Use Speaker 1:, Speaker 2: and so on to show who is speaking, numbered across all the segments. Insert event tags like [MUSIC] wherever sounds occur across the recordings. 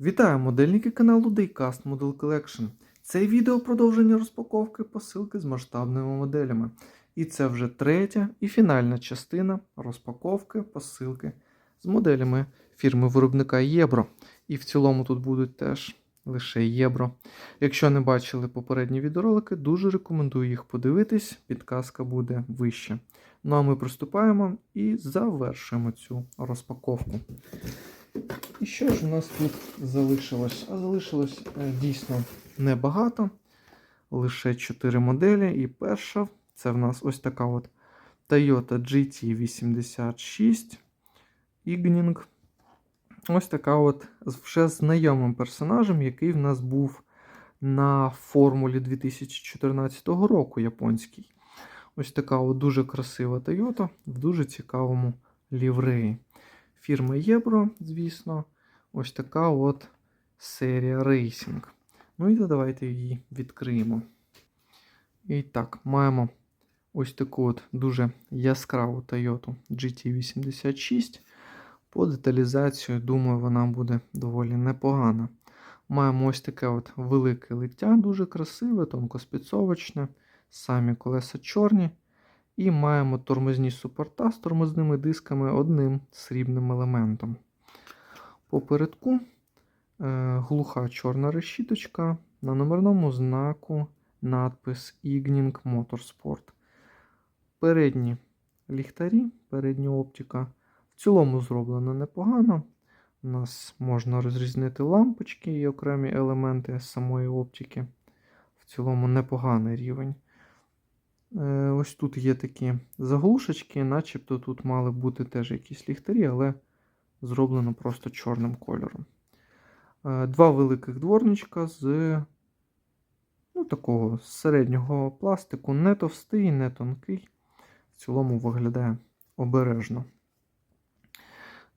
Speaker 1: Вітаю модельники каналу Daycast Model Collection. Це відео продовження розпаковки посилки з масштабними моделями. І це вже третя і фінальна частина розпаковки посилки з моделями фірми виробника Єбро. І в цілому тут будуть теж лише Єбро. Якщо не бачили попередні відеоролики, дуже рекомендую їх подивитись, підказка буде вище. Ну а ми приступаємо і завершуємо цю розпаковку. І що ж у нас тут залишилось? А залишилось е, дійсно небагато. Лише 4 моделі. І перша це в нас ось така от Toyota GT86 Igning. Ось така от вже знайомим персонажем, який в нас був на формулі 2014 року японській. Ось така от дуже красива Toyota в дуже цікавому лівреї. Фірма Єбро, звісно, ось така от серія Racing. Ну і давайте її відкриємо. І так, маємо ось таку от дуже яскраву Toyota GT86. По деталізацію, думаю, вона буде доволі непогана. Маємо ось таке от велике лиття, дуже красиве, тонкоспецовочне, самі колеса чорні. І маємо тормозні супорта з тормозними дисками одним срібним елементом. Попередку е, глуха чорна решіточка, на номерному знаку надпис Igning Motorsport. Передні ліхтарі, передня оптика. В цілому зроблено непогано. У нас можна розрізнити лампочки і окремі елементи самої оптики. В цілому непоганий рівень. Е, Ось тут є такі заглушечки, начебто тут мали бути теж якісь ліхтарі, але зроблено просто чорним кольором. Е, Два великих дворничка з ну, такого середнього пластику, не товстий, не тонкий. В цілому виглядає обережно.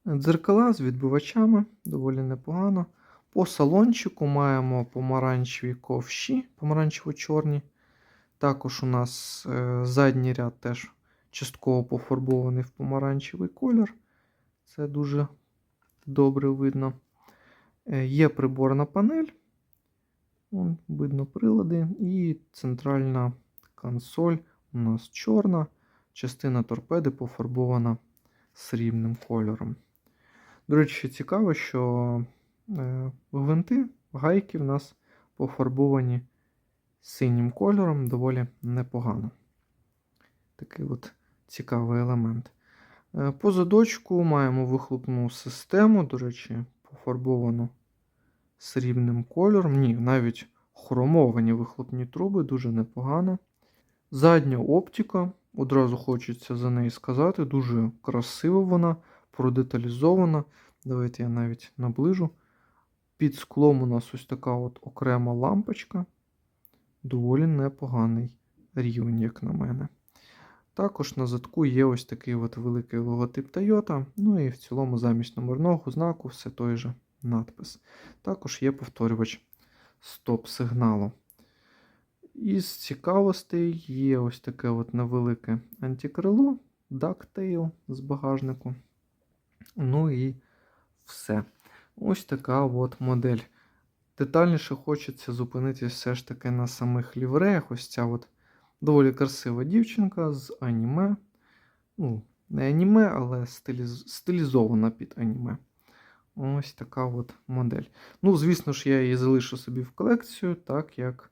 Speaker 1: Дзеркала з відбивачами доволі непогано. По салончику маємо помаранчеві ковші, помаранчево-чорні. Також у нас е, задній ряд теж частково пофарбований в помаранчевий колір. Це дуже добре видно. Е, є приборна панель. Видно прилади. І центральна консоль у нас чорна. Частина торпеди пофарбована срібним кольором. До речі, цікаво, що е, гвинти, гайки в нас пофарбовані синім кольором доволі непогано. Такий от цікавий елемент. Е, По задочку маємо вихлопну систему, до речі, пофарбовану срібним кольором. Ні, навіть хромовані вихлопні труби, дуже непогано. Задня оптика, одразу хочеться за неї сказати, дуже красива вона, продеталізована. Давайте я навіть наближу. Під склом у нас ось така от окрема лампочка доволі непоганий рівень, як на мене. Також на задку є ось такий от великий логотип Toyota. Ну і в цілому замість номерного знаку все той же надпис. Також є повторювач стоп-сигналу. Із цікавостей є ось таке от невелике антикрило, дактейл з багажнику. Ну і все. Ось така от модель. Детальніше хочеться зупинитися все ж таки на самих лівреях. Ось ця от доволі красива дівчинка з аніме. Ну, не аніме, але стиліз... стилізована під аніме. Ось така от модель. Ну, звісно ж, я її залишу собі в колекцію, так як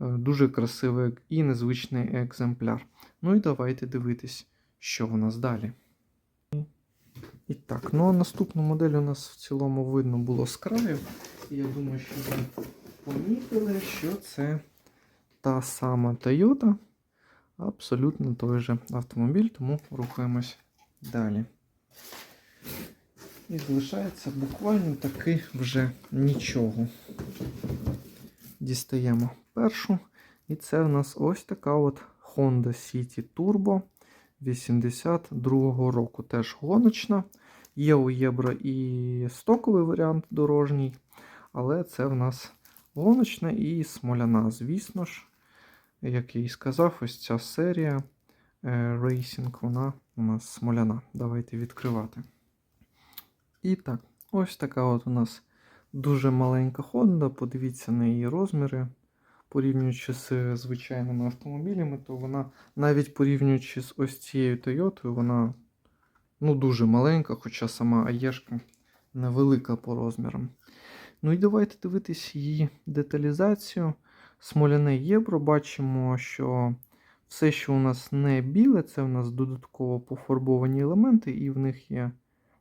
Speaker 1: е, дуже красивий і незвичний екземпляр. Ну і давайте дивитись, що в нас далі. І так, ну а наступну модель у нас в цілому видно було з краю. Я думаю, що ви помітили, що це та сама Toyota. Абсолютно той же автомобіль, тому рухаємось далі. І залишається буквально таки вже нічого. Дістаємо першу. І це в нас ось така от Honda City Turbo 82-го року. Теж гоночна. Є у Євро і стоковий варіант дорожній, але це в нас гоночна і смоляна. Звісно ж, як я і сказав, ось ця серія е, Racing, вона у нас смоляна. Давайте відкривати. І так, ось така от у нас Дуже маленька Honda, подивіться на її розміри. Порівнюючи з звичайними автомобілями, то вона, навіть порівнюючи з ось цією Toyota, вона ну, дуже маленька, хоча сама Аєшка невелика по розмірам. Ну і давайте дивитись її деталізацію. Смоляне євро, бачимо, що все, що у нас не біле, це у нас додатково пофарбовані елементи, і в них є,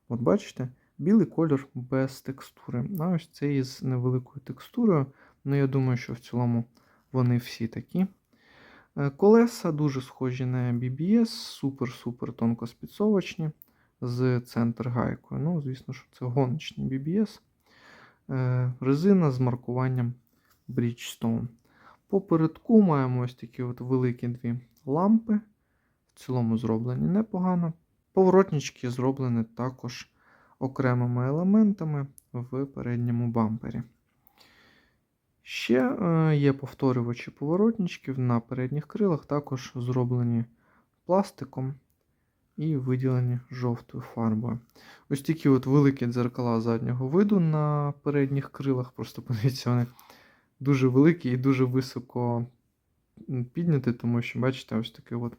Speaker 1: от бачите, білий колір без текстури. А ось це із невеликою текстурою. Ну, я думаю, що в цілому вони всі такі. Е, Колеса дуже схожі на BBS, супер-супер тонкоспідсовочні з центр гайкою. Ну, звісно, що це гоночний BBS. Е, Резина з маркуванням Bridgestone. Попередку маємо ось такі от великі дві лампи. В цілому зроблені непогано. Поворотнички зроблені також окремими елементами в передньому бампері. Ще е, є повторювачі поворотничків на передніх крилах, також зроблені пластиком і виділені жовтою фарбою. Ось такі от великі дзеркала заднього виду на передніх крилах. Просто [LAUGHS] подивіться, вони дуже великі і дуже високо підняті, тому що, бачите, ось такий от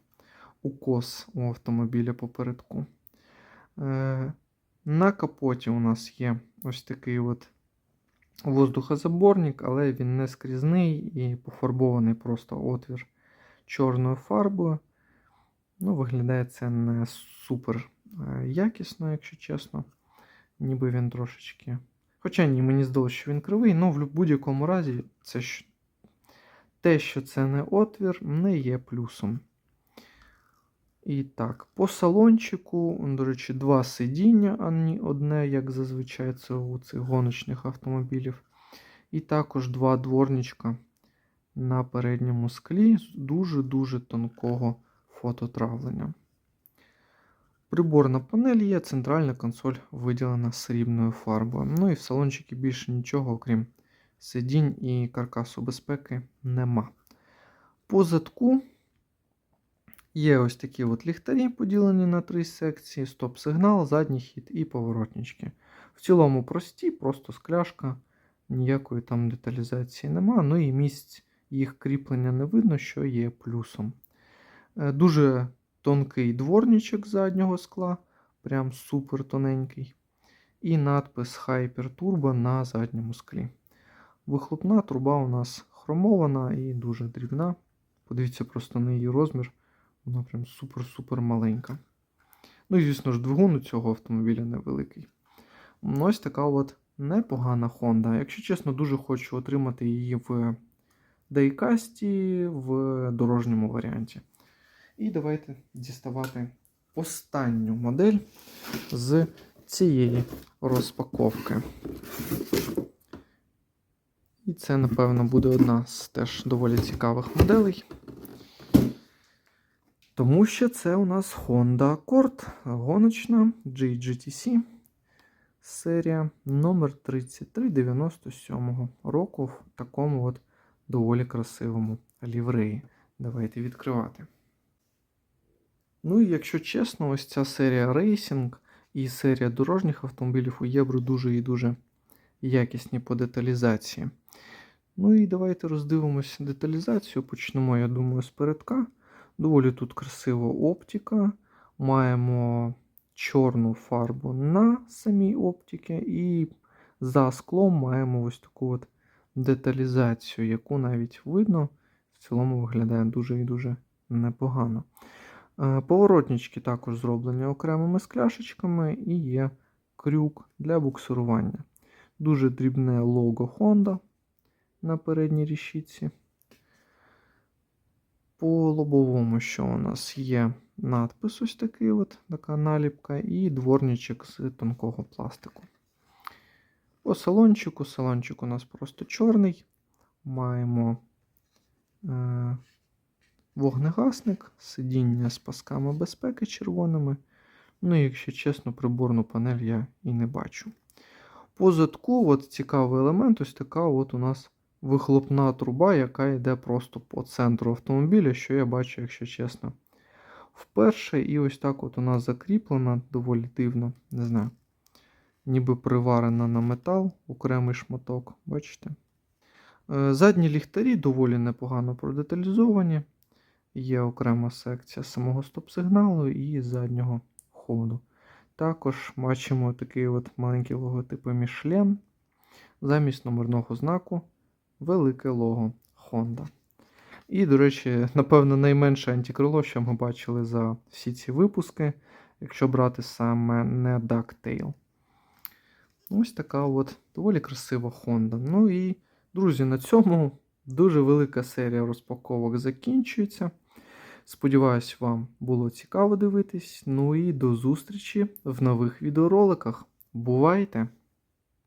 Speaker 1: укос у автомобіля попередку. Е, на капоті у нас є ось такий от воздухозаборник, але він не скрізний і пофарбований просто отвір чорною фарбою. Ну, виглядає це не супер е, якісно, якщо чесно. Ніби він трошечки. Хоча ні, мені здалося, що він кривий, але в будь-якому разі це те, що це не отвір, не є плюсом. І так, по салончику, до речі, два сидіння, а не одне, як зазвичай це у цих гоночних автомобілів. І також два дворничка на передньому склі з дуже-дуже тонкого фототравлення. Приборна панель є, центральна консоль виділена срібною фарбою. Ну і в салончикі більше нічого, окрім сидінь і каркасу безпеки, нема. По задку є ось такі от ліхтарі, поділені на три секції: стоп-сигнал, задній хід і поворотнички. В цілому прості, просто скляшка, ніякої там деталізації нема. Ну і місць їх кріплення не видно, що є плюсом. Е, Дуже тонкий дворничок заднього скла, прям супер тоненький. І надпис Hyper Turbo на задньому склі. Вихлопна труба у нас хромована і дуже дрібна. Подивіться просто на її розмір. Вона прям супер-супер маленька. Ну і, звісно ж, двигун у цього автомобіля невеликий. Ну, Ось така от непогана Honda. Якщо чесно, дуже хочу отримати її в Дайкасті в дорожньому варіанті. І давайте діставати останню модель з цієї розпаковки. І це, напевно, буде одна з теж доволі цікавих моделей. Тому що це у нас Honda Accord гоночна GGTC серія номер 3397 року в такому от доволі красивому лівреї. Давайте відкривати. Ну і якщо чесно, ось ця серія рейсінг і серія дорожніх автомобілів у Євро дуже і дуже якісні по деталізації. Ну і давайте роздивимося деталізацію. Почнемо, я думаю, з передка. Доволі тут красива оптика. Маємо чорну фарбу на самій оптиці, і за склом маємо ось таку от деталізацію, яку навіть видно, в цілому виглядає дуже і дуже непогано. Е, Поворотнички також зроблені окремими скляшечками і є крюк для буксирування. Дуже дрібне лого Honda на передній рішітці. По лобовому, що у нас є надпис ось такий от, така наліпка, і дворничок з тонкого пластику. По салончику, салончик у нас просто чорний. Маємо е, вогнегасник, сидіння з пасками безпеки червоними. Ну якщо чесно, приборну панель я і не бачу. По задку, от цікавий елемент, ось така от у нас вихлопна труба, яка йде просто по центру автомобіля, що я бачу, якщо чесно. Вперше, і ось так от нас закріплена доволі дивно. Не знаю, ніби приварена на метал, окремий шматок, бачите? Е, Задні ліхтарі доволі непогано продеталізовані. Є окрема секція самого стоп-сигналу і заднього ходу. Також бачимо такий от маленький логотип Michelin. Замість номерного знаку велике лого Honda. І, до речі, напевно, найменше антикрило, що ми бачили за всі ці випуски, якщо брати саме не DuckTale. Ось така от доволі красива Honda. Ну і, друзі, на цьому дуже велика серія розпаковок закінчується. Сподіваюсь, вам було цікаво дивитись. Ну і до зустрічі в нових відеороликах. Бувайте!